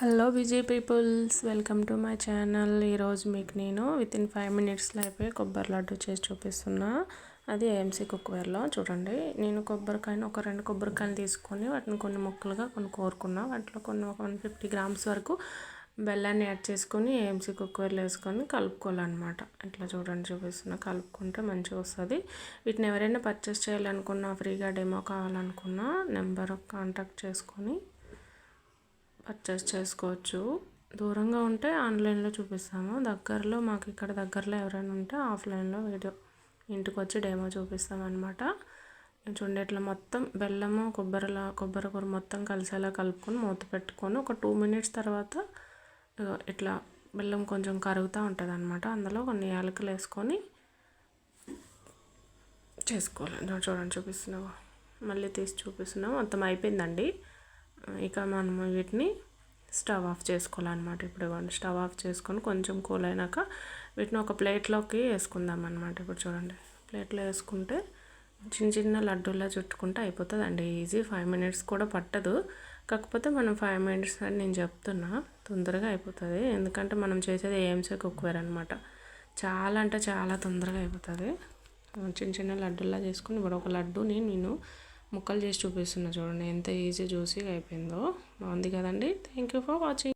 Hello Vijay peoples welcome to my channel. ఈరోజు మీకు నేను విత్ ఇన్ ఫైవ్ మినిట్స్లో అయిపోయి కొబ్బరి లడ్డు చేసి చూపిస్తున్నా. అది ఏఎంసీ కుక్వేర్లో చూడండి నేను కొబ్బరికాయను ఒక రెండు కొబ్బరికాయలు తీసుకొని వాటిని కొన్ని ముక్కలుగా కొన్ని కోరుకున్నా. వాటిలో కొన్ని ఒక వన్ ఫిఫ్టీ గ్రామ్స్ వరకు బెల్లాన్ని యాడ్ చేసుకొని ఏఎంసీ కుక్వేర్లో వేసుకొని కలుపుకోవాలన్నమాట. ఇట్లా చూడండి చూపిస్తున్నా. కలుపుకుంటే మంచిగా వస్తుంది. వీటిని ఎవరైనా పర్చేస్ చేయాలనుకున్నా ఫ్రీగా డెమో కావాలనుకున్నా నెంబర్ కాంటాక్ట్ చేసుకొని పర్చేస్ చేసుకోవచ్చు. దూరంగా ఉంటే ఆన్లైన్లో చూపిస్తాము. దగ్గరలో మాకు ఇక్కడ దగ్గరలో ఎవరైనా ఉంటే ఆఫ్లైన్లో వీడియో ఇంటికి వచ్చి డేమో చూపిస్తామన్నమాట. అనమాట చూడండి ఇట్లా మొత్తం బెల్లము కొబ్బరిలా కొబ్బరి కూర మొత్తం కలిసేలా కలుపుకొని మూత పెట్టుకొని ఒక టూ మినిట్స్ తర్వాత ఇట్లా బెల్లం కొంచెం కరుగుతూ ఉంటుంది అనమాట అందులో కొన్ని యాలకులు వేసుకొని చేసుకోవాలి. చూడండి చూపిస్తున్నావు? మళ్ళీ తీసి చూపిస్తున్నావు. మొత్తం అయిపోయిందండి. ఇక మనం వీటిని స్టవ్ ఆఫ్ చేసుకోవాలన్నమాట. ఇప్పుడు ఇవ్వండి స్టవ్ ఆఫ్ చేసుకొని కొంచెం కూల్ అయినాక వీటిని ఒక ప్లేట్లోకి వేసుకుందాం అనమాట ఇప్పుడు చూడండి ప్లేట్లో వేసుకుంటే చిన్న చిన్న లడ్డూలా చుట్టుకుంటే అయిపోతుంది అండి ఈజీ. ఫైవ్ మినిట్స్ కూడా పట్టదు. కాకపోతే మనం ఫైవ్ మినిట్స్ అని నేను చెప్తున్నా తొందరగా అయిపోతుంది. ఎందుకంటే మనం చేసేది ఏఎంసీ కుక్వేర్ అనమాట చాలా అంటే చాలా తొందరగా అయిపోతుంది. చిన్న చిన్న లడ్డూలా చేసుకుని ఇప్పుడు ఒక లడ్డూని నేను ముక్కలు చేసి చూపిస్తున్నా చూడండి ఎంత ఈజీ జ్యూసీగా అయిపోయిందో. బాగుంది కదండి? Thank you for watching